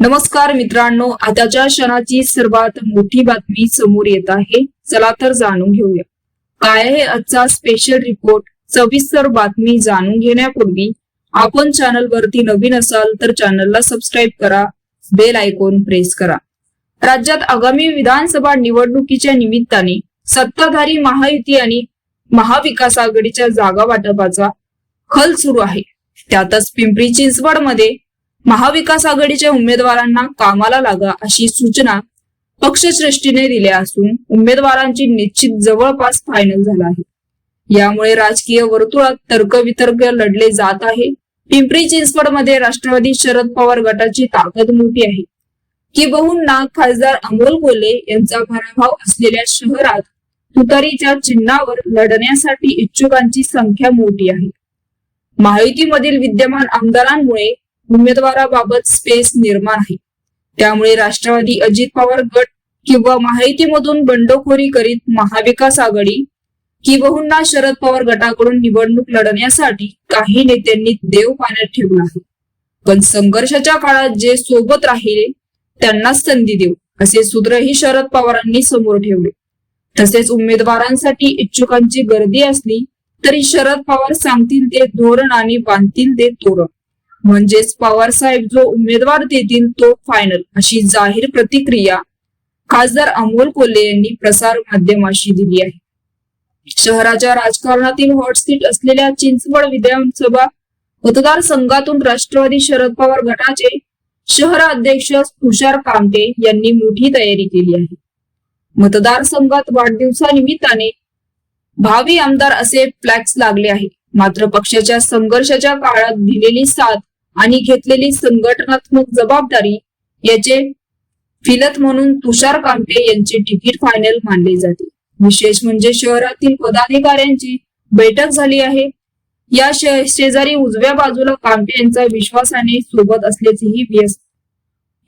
नमस्कार मित्रांनो आताच्या क्षणाची सर्वात मोठी बातमी समोर येत आहे. चला तर जाणून घेऊया. काय आहे आजचा स्पेशल रिपोर्ट सविस्तर बातमी जाणून घेण्यापूर्वी आपण चॅनल वरती नवीन असाल तर चॅनलला सबस्क्राईब करा बेल आयकॉन प्रेस करा. राज्यात आगामी विधानसभा निवडणुकीच्या निमित्ताने सत्ताधारी महायुती आणि महाविकास आघाडीच्या जागा वाटपाचा खल सुरू आहे. त्यातच पिंपरी चिंचवडमध्ये महाविकास आघाडीच्या उमेदवारांना कामाला लागा अशी सूचना पक्षश्रेष्ठीने दिल्या असून उमेदवारांची निश्चित जवळपास फायनल झाला आहे. यामुळे राजकीय वर्तुळात तर्कवितर्क लढले जात आहे. पिंपरी चिंचवडमध्ये राष्ट्रवादी शरद पवार गटाची ताकद मोठी आहे. की बहुना खासदार अमोल कोल्हे यांचा पराभव असलेल्या शहरात तुतारीच्या चिन्हावर लढण्यासाठी इच्छुकांची संख्या मोठी आहे. महायुतीमधील विद्यमान आमदारांमुळे उमेदवाराबाबत स्पेस निर्माण आहे. त्यामुळे राष्ट्रवादी अजित पवार गट किंवा माहितीमधून बंडखोरी करीत महाविकास आघाडी किंबहुना शरद पवार गटाकडून निवडणूक लढण्यासाठी काही नेत्यांनी देव पाण्यात ठेवला आहे. पण संघर्षाच्या काळात जे सोबत राहिले त्यांनाच संधी देऊ असे सूत्रही शरद पवारांनी समोर ठेवले. तसेच उमेदवारांसाठी इच्छुकांची गर्दी असली तरी शरद पवार सांगतील ते धोरण आणि बांधतील ते तोरण. म्हणजेच पवार साहेब जो उमेदवार देतील तो फायनल अशी जाहीर प्रतिक्रिया खासदार अमोल कोल्हे यांनी प्रसार माध्यमाशी दिली आहे. शहराच्या राजकारणातील हॉट असलेल्या चिंचवड विधानसभा मतदारसंघातून राष्ट्रवादी शरद पवार गटाचे शहर अध्यक्ष तुषार कामटे यांनी मोठी तयारी केली आहे. मतदारसंघात वाढदिवसानिमित्ताने भावी आमदार असे फ्लॅक्स लागले आहे मात्र पक्षाच्या संघर्षाच्या काळात दिलेली साथ आणि घेतलेली संघटनात्मक जबाबदारी याचे फिलत म्हणून तुषार कामटे यांचे तिकीट फायनल मानले जाते. विशेष म्हणजे शहरातील पदाधिकाऱ्यांची बैठक झाली आहे. या शेजारी उजव्या बाजूला कामटे यांचा विश्वासाने सोबत असल्याचेही व्यस्त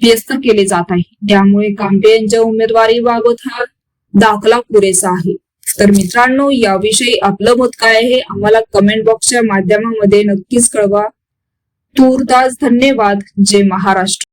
व्यस्त केले जात आहे. त्यामुळे कामटे यांच्या उमेदवारीबाबत हा दाखला पुरेसा आहे. तर मित्रांनो याविषयी आपलं मत काय आहे? आम्हाला कमेंट बॉक्सच्या माध्यमामध्ये नक्कीच कळवा. તૂરદાસ ધન્યવાદ. જય મહારાષ્ટ્ર.